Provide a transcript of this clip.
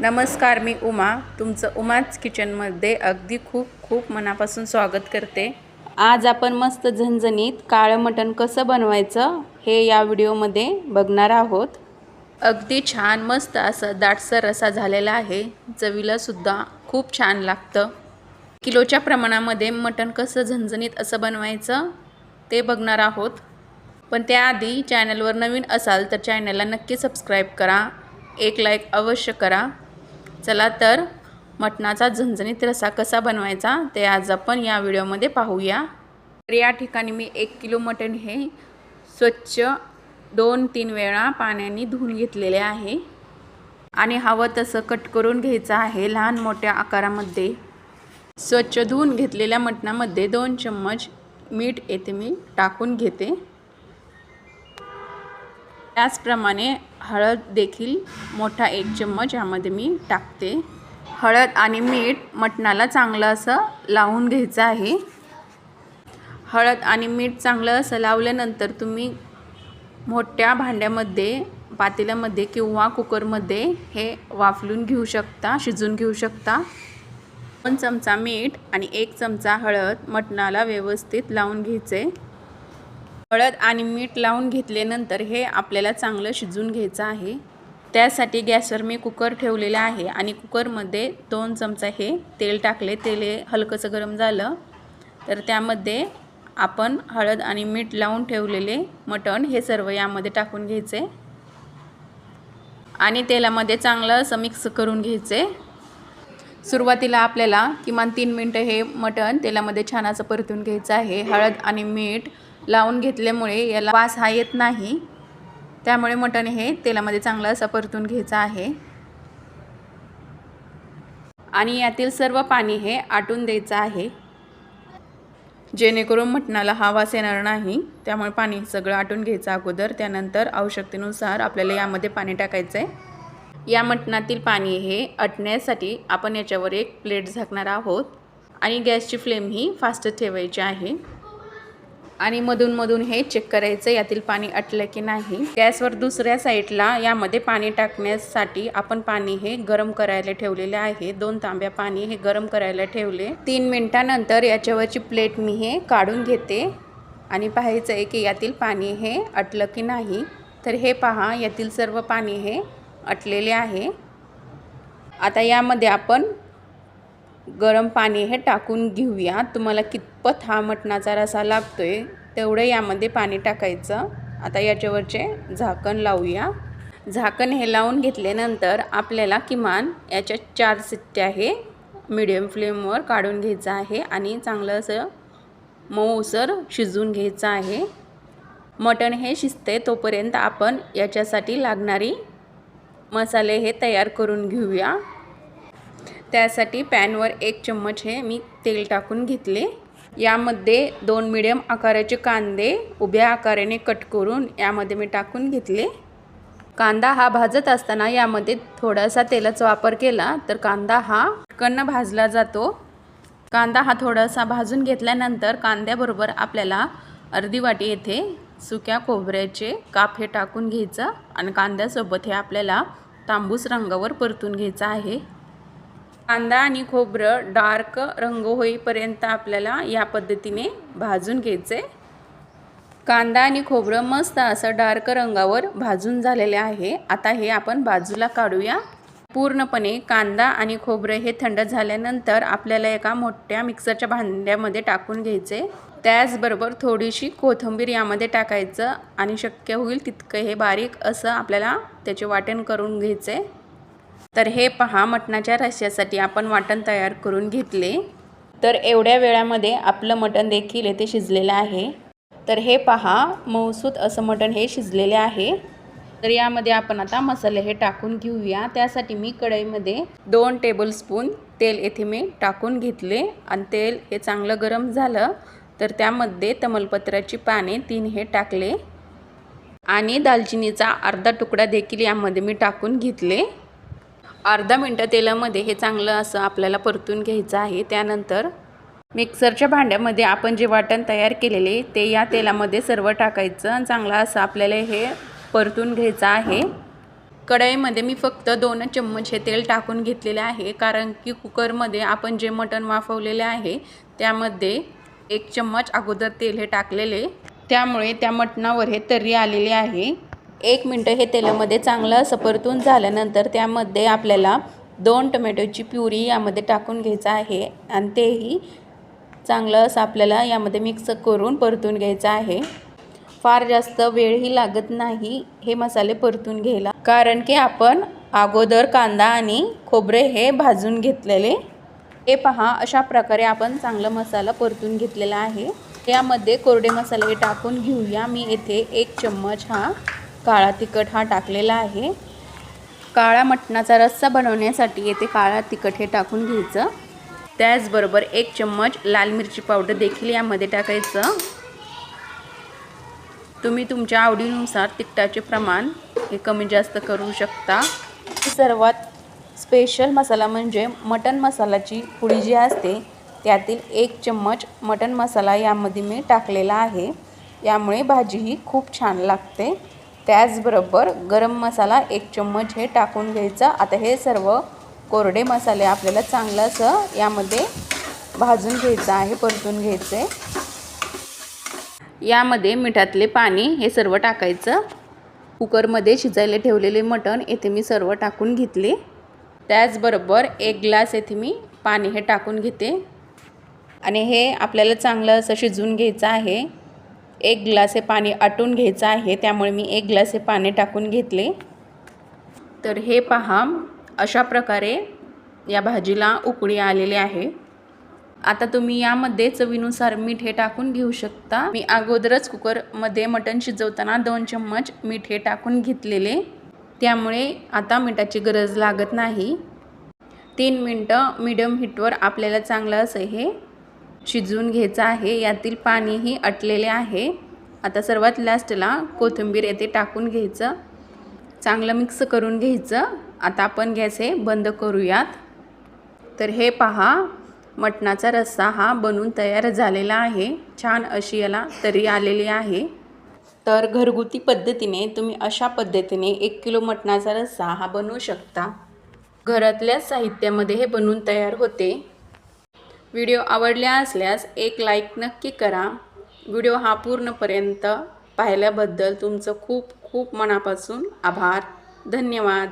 नमस्कार मी उमा. तुमचं उमाच किचनमध्ये अगदी खूप खूप मनापासून स्वागत करते. आज आपण मस्त झणझणीत काळं मटण कसं बनवायचं हे या व्हिडिओमध्ये बघणार आहोत. अगदी छान मस्त असं दाटसर रसा झालेला आहे. चवीलासुद्धा खूप छान लागतं. किलोच्या प्रमाणामध्ये मटण कसं झणझणीत असं बनवायचं ते बघणार आहोत. पण त्याआधी चॅनलवर नवीन असाल तर चॅनलला नक्की सबस्क्राईब करा. एक लाईक अवश्य करा. चला तर मटणाचा झणझणीत रसा कसा बनवायचा ते आज आपण या व्हिडिओमध्ये पाहूया. तर या ठिकाणी मी एक किलो मटण हे स्वच्छ दोन तीन वेळा पाण्याने धुवून घेतलेले आहे. आणि हवं तसं कट करून घ्यायचं आहे लहान मोठ्या आकारामध्ये. स्वच्छ धुवून घेतलेल्या मटणामध्ये दोन चम्मच मीठ येथे मी टाकून घेते. त्याचप्रमाणे हळद देखील मोठा एक चम्मच यामध्ये मी टाकते. हळद आणि मीठ मटणाला चांगलं असं लावून घ्यायचं आहे. हळद आणि मीठ चांगलं असं लावल्यानंतर तुम्ही मोठ्या भांड्यामध्ये पातेल्यामध्ये किंवा कुकरमध्ये हे वाफलून घेऊ शकता शिजून घेऊ शकता. दोन चमचा मीठ आणि एक चमचा हळद मटणाला व्यवस्थित लावून घ्यायचे. हळद आणि मीठ लावून घेतल्यानंतर हे आपल्याला चांगलं शिजून घ्यायचं आहे. त्यासाठी गॅसवर मी कुकर ठेवलेलं आहे आणि कुकरमध्ये दोन चमचा हे तेल टाकले. तेल हे हलकंसं गरम झालं. तर त्यामध्ये आपण हळद आणि मीठ लावून ठेवलेले मटण हे सर्व यामध्ये टाकून घ्यायचे. आणि तेलामध्ये चांगलं असं मिक्स करून घ्यायचे. सुरुवातीला आपल्याला किमान तीन मिनटं हे मटण तेलामध्ये छान असं परतून घ्यायचं आहे. हळद आणि मीठ लावून घेतल्यामुळे याला वास हा येत नाही. त्यामुळे मटण हे तेलामध्ये चांगलं असं परतून घ्यायचं आहे. आणि यातील सर्व पाणी हे आटून द्यायचं आहे. जेणेकरून मटणाला हा वास येणार नाही. त्यामुळे पाणी सगळं आटून घ्यायचं अगोदर. त्यानंतर आवश्यकतेनुसार आपल्याला यामध्ये पाणी टाकायचं आहे या मटणातील पाणी हे अटण्यासाठी आपण याच्यावर एक प्लेट झाकणार आहोत. आणि गॅसची फ्लेम ही फास्ट ठेवायची आहे. आणि मधून हे चेक करायचं यातील पाणी अटलं की नाही. गॅसवर दुसऱ्या साईडला यामध्ये पाणी टाकण्यासाठी आपण पाणी हे गरम करायला ठेवलेले आहे. दोन तांब्या पाणी हे गरम करायला ठेवले. तीन मिनटानंतर याच्यावरची प्लेट मी हे काढून घेते. आणि पाहायचं आहे की यातील पाणी हे अटलं की नाही. तर हे पहा यातील सर्व पाणी हे अटलेले आहे. आता यामध्ये आपण गरम पाणी हे टाकून घेऊया. तुम्हाला कितपत हा मटणाचा रसा आहे तेवढं यामध्ये पाणी टाकायचं. आता याच्यावरचे झाकण लावूया. झाकण हे लावून घेतल्यानंतर आपल्याला किमान याच्या चार सिट्ट्या हे मिडियम फ्लेमवर काढून घ्यायचं आहे आणि चांगलं असं मऊसर शिजवून घ्यायचं आहे. मटण हे शिजते तोपर्यंत आपण याच्यासाठी लागणारी मसाले हे तयार करून घेऊया. त्यासाठी पॅनवर एक चम्मच हे मी तेल टाकून घेतले. यामध्ये दोन मिडियम आकाराचे कांदे उभ्या आकाराने कट करून यामध्ये मी टाकून घेतले. कांदा हा भाजत असताना यामध्ये थोडासा तेलाचा वापर केला तर कांदा हा कन्न भाजला जातो. कांदा हा थोडासा भाजून घेतल्यानंतर कांद्याबरोबर आपल्याला अर्धी वाटी येथे सुक्या खोबऱ्याचे काप हे टाकून घ्यायचं आणि कांद्यासोबत हे आपल्याला तांबूस रंगावर परतून घ्यायचं आहे. कांदा आणि खोबरं डार्क रंग होईपर्यंत आपल्याला या पद्धतीने भाजून घ्यायचे. कांदा आणि खोबरं मस्त असं डार्क रंगावर भाजून झालेले आहे. आता हे आपण बाजूला काढूया. पूर्णपणे कांदा आणि खोबरं हे थंड झाल्यानंतर आपल्याला एका मोठ्या मिक्सरच्या भांड्यामध्ये टाकून घ्यायचे. त्याचबरोबर थोडीशी कोथिंबीर यामध्ये टाकायचं आणि शक्य होईल तितकं हे बारीक असं आपल्याला त्याचे वाटण करून घ्यायचे. तर हे पहा मटणाच्या रश्श्यासाठी आपण वाटण तयार करून घेतले. तर एवढ्या वेळामध्ये आपलं मटण देखील येथे शिजलेलं आहे. तर हे पहा मऊसूत असं मटण हे शिजलेले आहे. तर यामध्ये आपण आता मसाले हे टाकून घेऊया. त्यासाठी मी कढईमध्ये दोन टेबलस्पून तेल येथे मी टाकून घेतले. आणि तेल हे चांगलं गरम झालं तर त्यामध्ये तमलपत्राची पाने तीन हे टाकले. आणि दालचिनीचा अर्धा तुकडा देखील यामध्ये मी टाकून घेतले. अर्धा मिनटं तेलामध्ये हे चांगलं असं आपल्याला परतून घ्यायचं आहे. त्यानंतर मिक्सरच्या भांड्यामध्ये आपण जे वाटण तयार केलेले ते या तेलामध्ये सर्व टाकायचं आणि चांगलं असं आपल्याला हे परतून घ्यायचं आहे. कढईमध्ये मी फक्त दोन चम्मच हे तेल टाकून घेतलेले आहे कारण की कुकरमध्ये आपण जे मटण वाफवलेले आहे त्यामध्ये एक चम्मच अगोदर तेल हे टाकलेले त्यामुळे त्या मटणावर हे तर्री आलेली आहे. एक मिनटं हे तेलामध्ये चांगलं असं परतून झाल्यानंतर त्यामध्ये आपल्याला दोन टोमॅटोची प्युरी यामध्ये टाकून घ्यायचं आहे आणि तेही चांगलं असं आपल्याला यामध्ये मिक्स करून परतून घ्यायचं आहे. फार जास्त वेळही लागत नाही हे मसाले परतून घ्यायला. कारण की आपण अगोदर कांदा आणि खोबरे हे भाजून घेतलेले. हे पहा अशा प्रकारे आपण चांगला मसाला परतून घेतलेला आहे. यामध्ये कोरडे मसाले हे टाकून घेऊया. मी येथे एक चम्मच हा काळा तिखट हा टाकलेला आहे. काळा मटणाचा रस्सा बनवण्यासाठी येथे काळा तिखट हे टाकून घ्यायचं. त्याचबरोबर एक चम्मच लाल मिरची पावडर देखील यामध्ये टाकायचं. तुम्ही तुमच्या आवडीनुसार तिखटाचे प्रमाण हे कमी जास्त करू शकता. सर्वात स्पेशल मसाला म्हणजे मटन मसालाची पुडी जी असते त्यातील एक चम्मच मटन मसाला यामध्ये मी टाकलेला आहे. यामुळे भाजी ही खूप छान लागते. त्याचबरोबर गरम मसाला एक चम्मच हे टाकून घ्यायचा. आता हे सर्व कोरडे मसाले आपल्याला चांगलं असं यामध्ये भाजून घ्यायचं आहे परतून घ्यायचे यामध्ये मिठातले पाणी हे सर्व टाकायचं. कुकरमध्ये शिजायला ठेवलेले मटण येथे मी सर्व टाकून घेतले. त्याचबरोबर एक ग्लास येथे मी पाणी हे टाकून घेते. आणि हे आपल्याला चांगलं असं शिजवून घ्यायचं आहे. एक ग्लास हे पाणी आटून घ्यायचं आहे त्यामुळे मी एक ग्लास हे पाणी टाकून घेतले. तर हे पहा अशा प्रकारे या भाजीला उकळी आलेली आहे. आता तुम्ही यामध्ये चवीनुसार मीठ हे टाकून घेऊ शकता. मी अगोदरच कुकरमध्ये मटण शिजवताना दोन चम्मच मीठ हे टाकून घेतलेले. त्यामुळे आता मिठाची गरज लागत नाही. तीन मिनटं मिडियम हीटवर आपल्याला चांगलं असं हे शिजवून घ्यायचं आहे. यातील पाणीही अटलेले आहे. आता सर्वात लास्टला कोथिंबीर येथे टाकून घ्यायचं. चांगलं मिक्स करून घ्यायचं. आता आपण गॅस हे बंद करूयात. तर हे पहा मटणाचा रस्सा हा बनून तयार झालेला आहे. छान अशी याला तरी आलेली आहे. तर घरगुती पद्धतीने तुम्ही अशा पद्धतीने एक किलो मटणाचा रस्सा हा बनवू शकता. घरातल्या साहित्यामध्ये हे बनवून तयार होते. व्हिडिओ आवडल्या असल्यास एक लाईक नक्की करा. व्हिडिओ हा पूर्णपर्यंत पाहिल्याबद्दल तुमचं खूप खूप मनापासून आभार. धन्यवाद.